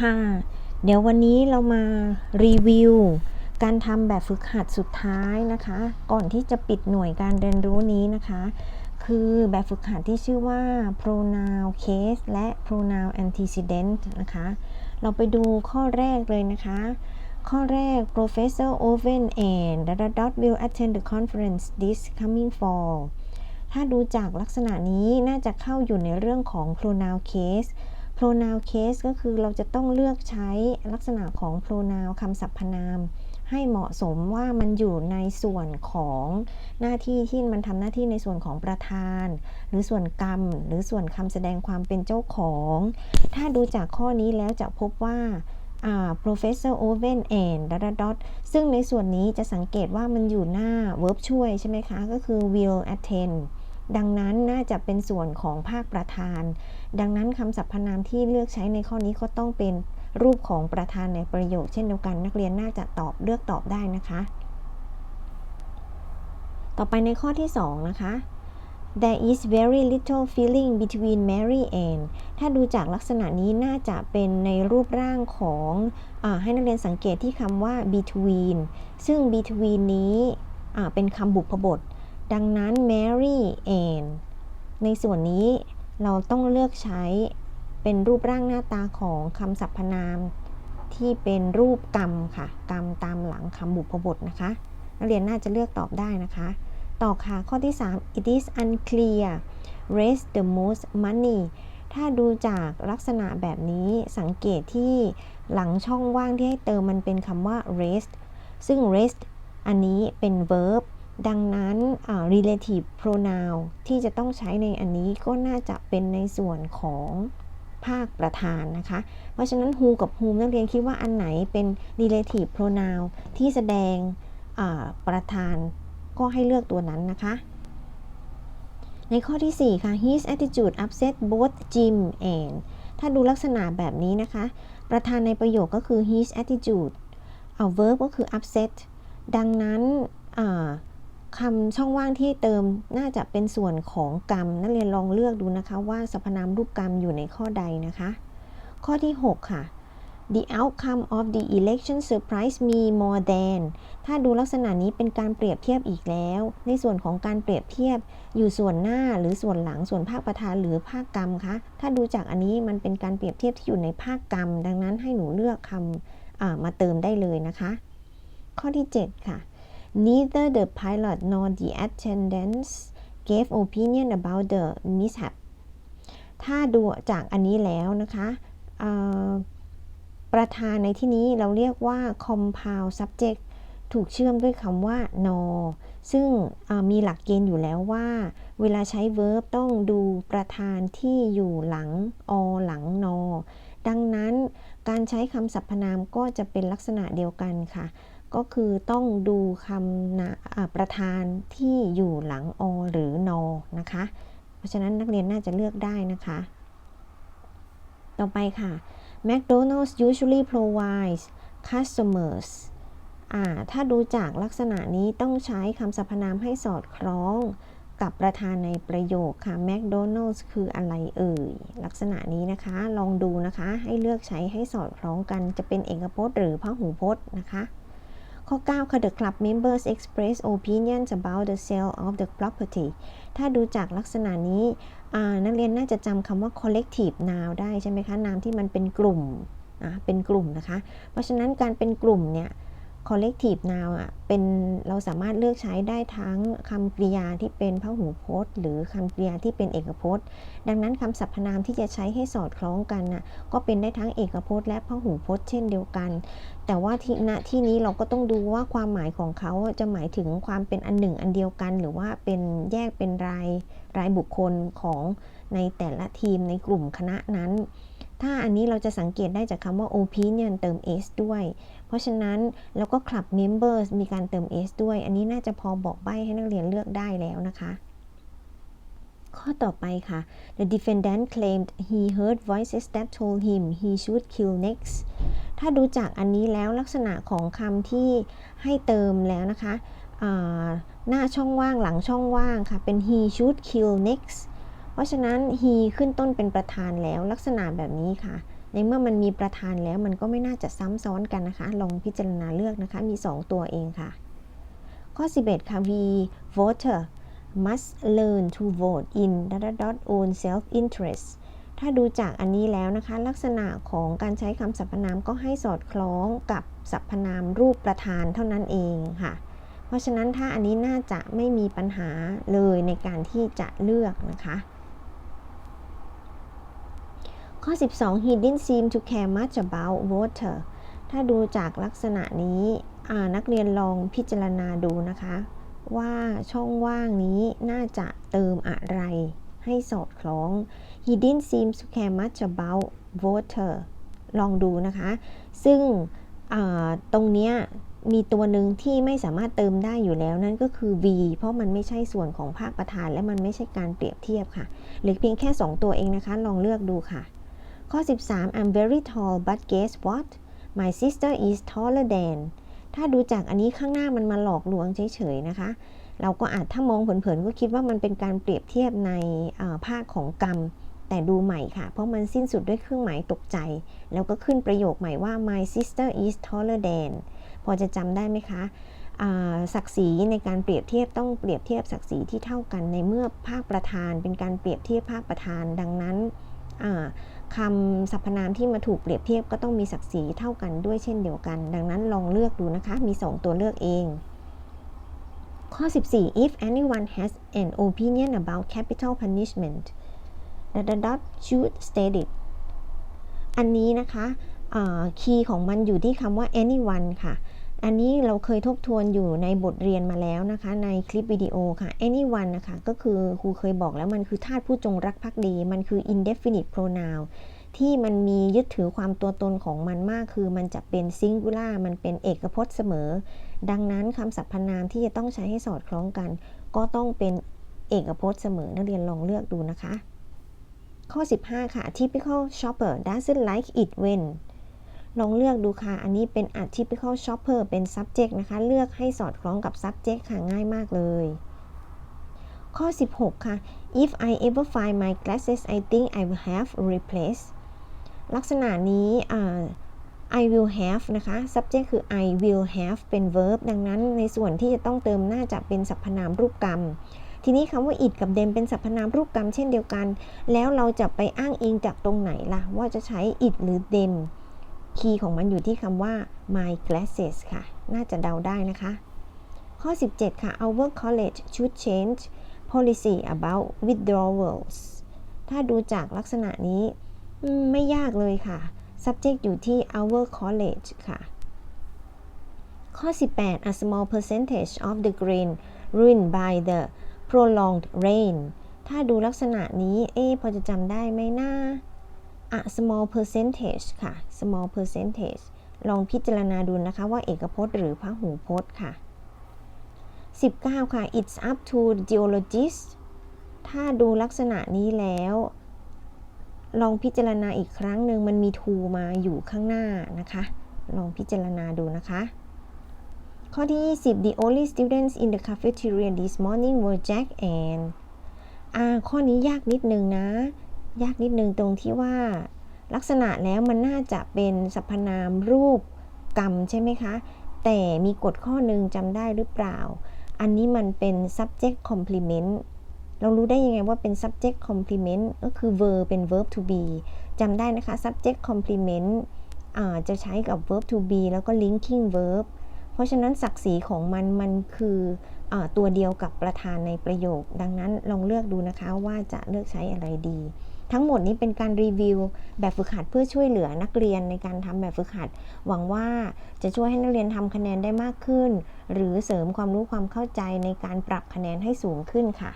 ค่ะ เดี๋ยววันนี้เรามารีวิว การทำแบบฝึกหัดสุดท้ายนะคะ ก่อนที่จะปิดหน่วยการเรียนรู้นี้นะคะ คือแบบฝึกหัดที่ชื่อว่า pronoun case และ pronoun antecedent นะคะ เราไปดูข้อแรกเลยนะคะ ข้อแรก Professor Owen and Dot Dot will attend the conference this coming fall ถ้าดูจากลักษณะนี้น่าจะเข้าอยู่ในเรื่องของ pronoun case pronoun case ก็คือเราจะต้องเลือกใช้ลักษณะของ pronoun คำสรรพนาม ให้เหมาะสมว่ามันอยู่ในส่วนของหน้าที่ที่มันทำหน้าที่ในส่วนของประธาน หรือส่วนกรรม หรือส่วนคำแสดงความเป็นเจ้าของ ถ้าดูจากข้อนี้แล้วจะพบว่า professor Owen and dot dot dot ซึ่งในส่วนนี้จะสังเกตว่ามันอยู่หน้า verb ช่วยใช่ไหมคะ ก็คือ will attend ดังนั้นน่าจะเป็นส่วนของภาคประธาน ดังนั้นคำสรรพนามที่เลือกใช้ในข้อนี้ก็ต้องเป็นรูปของประธานในประโยค เช่นเดียวกันนักเรียนน่าจะตอบเลือกตอบได้นะคะ ต่อไปในข้อที่ 2 นะคะ There is very little feeling between Mary and ถ้าดูจากลักษณะนี้น่าจะเป็นในรูปร่างของอให้นักเรียนสังเกตที่คำว่า between ซึ่ง between นี้เป็นคำบุพบท ดังนั้น Mary and ในส่วนนี้เราต้องเลือกใช้เป็นรูปร่างหน้าตาของคำสรรพนาม ที่เป็นรูปกรรมค่ะ กรรมตามหลังคำบุพบทนะคะ นักเรียนน่าจะเลือกตอบได้นะคะ ต่อค่ะข้อที่ 3 it is unclear raise the most money ถ้าดูจากลักษณะแบบนี้สังเกตที่หลังช่องว่างที่ให้เติมมันเป็นคำว่า raise ซึ่ง raise อันนี้เป็น verb ดังนั้น relative pronoun ที่จะต้องใช้ในอันนี้ก็น่าจะเป็นในส่วนของภาคประธานนะคะ เพราะฉะนั้น who กับ whom นักเรียนคิดว่าอันไหนเป็น relative pronoun ที่แสดงประธานก็ให้เลือกตัวนั้นนะคะ ในข้อที่ 4 ค่ะ his attitude upset both Jim and ถ้าดูลักษณะแบบนี้นะคะ ประธานในประโยคก็คือ his attitude เอา verb ก็คือ upset ดังนั้น คำช่องว่างที่เติมน่าจะเป็นส่วนของกรรม นักเรียนลองเลือกดูนะคะว่าสรรพนามรูปกรรมอยู่ในข้อใดนะคะ ข้อที่ 6 ค่ะ The outcome of the election surprised me more than ถ้าดูลักษณะนี้เป็นการเปรียบเทียบอีกแล้ว ในส่วนของการเปรียบเทียบอยู่ส่วนหน้าหรือส่วนหลังส่วนภาคประธานหรือภาคกรรมคะถ้าดูจากอันนี้มันเป็นการเปรียบเทียบที่อยู่ในภาคกรรม ดังนั้นให้หนูเลือกคำมาเติมได้เลยนะคะ ข้อที่ 7 ค่ะ neither the pilot nor the attendants gave opinion about the mishap ถ้าดูจากอันนี้แล้วนะคะประธานในที่นี้เราเรียกว่า compound subject ถูกเชื่อมด้วยคำว่า nor ซึ่งมีหลักเกณฑ์อยู่แล้วว่า เวลาใช้ verb ต้องดูประธานที่อยู่หลัง or หลัง nor ดังนั้นการใช้คำสรรพนามก็จะเป็นลักษณะเดียวกันค่ะ ก็คือต้องดูคำนะประธานที่อยู่หลัง o หรือ no นะคะ เพราะฉะนั้นนักเรียนน่าจะเลือกได้นะคะ ต่อไปค่ะ McDonald's usually provides customers อ่าถ้าดูจากลักษณะนี้ต้องใช้คำสรรพนามให้สอดคล้องกับประธานในประโยคค่ะ McDonald's คืออะไรเอ่ย ลักษณะนี้นะคะ ลองดูนะคะ ให้เลือกใช้ให้สอดคล้องกัน จะเป็นเอกพจน์หรือพหูพจน์นะคะ ข้อ 9ค่ะ The club members express opinions about the sale of the property ถ้าดูจากลักษณะนี้ นักเรียนน่าจะจำคำว่า collective noun ได้ใช่ไหมคะ นามที่มันเป็นกลุ่ม เป็นกลุ่มนะคะ เพราะฉะนั้นการเป็นกลุ่มเนี่ย collective noun อะเป็นเราสามารถเลือกใช้ได้ทั้งคำกริยาที่เป็นพหูพจน์ หรือคำกริยาที่เป็นเอกพจน์ ดังนั้นคำสรรพนามที่จะใช้ให้สอดคล้องกันน่ะก็เป็นได้ทั้งเอกพจน์และพหูพจน์เช่นเดียวกัน แต่ว่าที่ณที่นี้เราก็ต้องดูว่าความหมายของเขาจะหมายถึงความเป็นอันหนึ่งอันเดียวกัน หรือว่าเป็นแยกเป็นรายรายบุคคลของในแต่ละทีมในกลุ่มคณะนั้น ถ้าอันนี้เราจะสังเกตได้จากคำว่า opinion เติม s ด้วย เพราะฉะนั้นแล้วก็ club members มีการเติม s ด้วย อันนี้น่าจะพอบอกใบให้นักเรียนเลือกได้แล้วนะคะ ข้อต่อไปค่ะ the defendant claimed he heard voices that told him he should kill next ถ้าดูจากอันนี้แล้วลักษณะของคำที่ให้เติมแล้วนะคะหน้าช่องว่างหลังช่องว่างค่ะ เป็น he should kill next เพราะฉะนั้น he ขึ้นต้นเป็นประธานแล้วลักษณะแบบนี้ค่ะ ในเมื่อมันมีประธานแล้วมันก็ไม่น่าจะซ้ำซ้อนกันนะคะ ลองพิจารณาเลือกนะคะ มี 2 ตัวเองค่ะ ข้อ 11 ค่ะ we voter must learn to vote in dot dot dot own self interest ถ้าดูจากอันนี้แล้วนะคะ ลักษณะของการใช้คำสรรพนามก็ให้สอดคล้องกับสรรพนามรูปประธานเท่านั้นเองค่ะ เพราะฉะนั้นถ้าอันนี้น่าจะไม่มีปัญหาเลยในการที่จะเลือกนะคะ ข้อ 12 he didn't seem to care much about water ถ้าดูจากลักษณะนี้นักเรียนลองพิจารณาดูนะคะ ว่าช่องว่างนี้น่าจะเติมอะไร ให้สอดคล้อง he didn't seem to care much about water ลองดูนะคะ ซึ่งตรงเนี้ยมีตัวหนึ่งที่ไม่สามารถเติมได้อยู่แล้วนั่นก็คือ v เพราะมันไม่ใช่ส่วนของภาคประธาน และมันไม่ใช่การเปรียบเทียบค่ะ เหลือเพียงแค่ 2 ตัวเองนะคะ ลองเลือกดูค่ะ ข้อ 13 I'm very tall but guess what my sister is taller than ถ้าดูจากอันนี้ข้างหน้ามันมาหลอกลวงเฉยๆนะคะ เราก็อาจถ้ามองเผินๆก็คิดว่ามันเป็นการเปรียบเทียบในภาคของกรรม แต่ดูใหม่ค่ะ เพราะมันสิ้นสุดด้วยเครื่องหมายตกใจ แล้วก็ขึ้นประโยคใหม่ว่า my sister is taller than พอจะจำได้ไหมคะศักดิ์ศรีในการเปรียบเทียบต้องเปรียบเทียบศักดิ์ศรีที่เท่ากันในเมื่อภาคประธานเป็นการเปรียบเทียบภาคประธานดังนั้น คำสรรพนามที่มาถูกเปรียบเทียบก็ต้องมีศักดิ์ศรีเท่ากันด้วยเช่นเดียวกัน ดังนั้นลองเลือกดูนะคะ มี 2 ตัวเลือกเอง ข้อ 14 if anyone has an opinion about capital punishment dot dot dot should state it อันนี้นะคะคีย์ของมันอยู่ที่คำว่า anyone ค่ะ อันนี้เราเคยทบทวนอยู่ในบทเรียนมาแล้วนะคะ ในคลิปวิดีโอค่ะ anyone นะคะก็คือครูเคยบอกแล้วมันคือธาตุผู้จงรักภักดี มันคือ indefinite pronoun ที่มันมียึดถือความตัวตนของมันมากคือมันจะเป็น singular มันเป็นเอกพจน์เสมอ ดังนั้นคำสรรพนามที่จะต้องใช้ให้สอดคล้องกัน ก็ต้องเป็นเอกพจน์เสมอ นักเรียนลองเลือกดูนะคะ ข้อ 15 ค่ะ typical shopper doesn't like it when ลองเลือกดูค่ะ อันนี้เป็น atypical shopper เป็น subject นะคะ เลือกให้สอดคล้องกับ subject ค่ะ ง่ายมากเลย ข้อ 16 ค่ะ if I ever find my glasses I think I will have replaced ลักษณะนี้ I will have นะคะ subject คือ I will have เป็น verb ดังนั้นในส่วนที่จะต้องเติมน่าจะเป็นสรรพนามรูปกรรม ทีนี้คำว่า it กับ them เป็นสรรพนามรูปกรรมเช่นเดียวกัน แล้วเราจะไปอ้างอิงจากตรงไหนล่ะ ว่าจะใช้ it หรือ them คีย์ของมันอยู่ที่คำว่า my glasses ค่ะ น่าจะเดาได้นะคะ ข้อ 17 ค่ะ our college should change policy about withdrawals ถ้าดูจากลักษณะนี้ไม่ยากเลยค่ะ subject อยู่ที่ our college ค่ะ ข้อ 18 a small percentage of the grain ruined by the prolonged rain ถ้าดูลักษณะนี้ เอ๊พอจะจำได้ไหมนะ a small percentage ค่ะ small percentage ลองพิจารณาดูนะคะว่าเอกพจน์หรือพหูพจน์ค่ะ 19 ค่ะ it's up to geologists ถ้าดูลักษณะนี้แล้ว ลองพิจารณาอีกครั้งหนึ่งมันมี to มาอยู่ข้างหน้านะคะ ลองพิจารณาดูนะคะ ข้อที่ 20 the only students in the cafeteria this morning were Jack and อ่าข้อนี้ยากนิดนึงนะ ยากนิดนึงตรงที่ว่าลักษณะแล้วมันน่าจะเป็นสรรพนามรูปกรรมใช่ไหมคะ แต่มีกฎข้อหนึ่งจำได้หรือเปล่า อันนี้มันเป็น subject complement เรารู้ได้ยังไงว่าเป็น subject complement ก็คือ verb เป็น verb to be จำได้นะคะ subject complement จะใช้กับ verb to be แล้วก็ linking verb เพราะฉะนั้นศักดิ์ศรีของมันมันคืออตัวเดียวกับประธานในประโยค ดังนั้นลองเลือกดูนะคะว่าจะเลือกใช้อะไรดี ทั้งหมดนี้เป็นการรีวิวแบบฝึกหัดเพื่อช่วยเหลือนักเรียนในการทำแบบฝึกหัด หวังว่าจะช่วยให้นักเรียนทำคะแนนได้มากขึ้น หรือเสริมความรู้ความเข้าใจในการปรับคะแนนให้สูงขึ้นค่ะ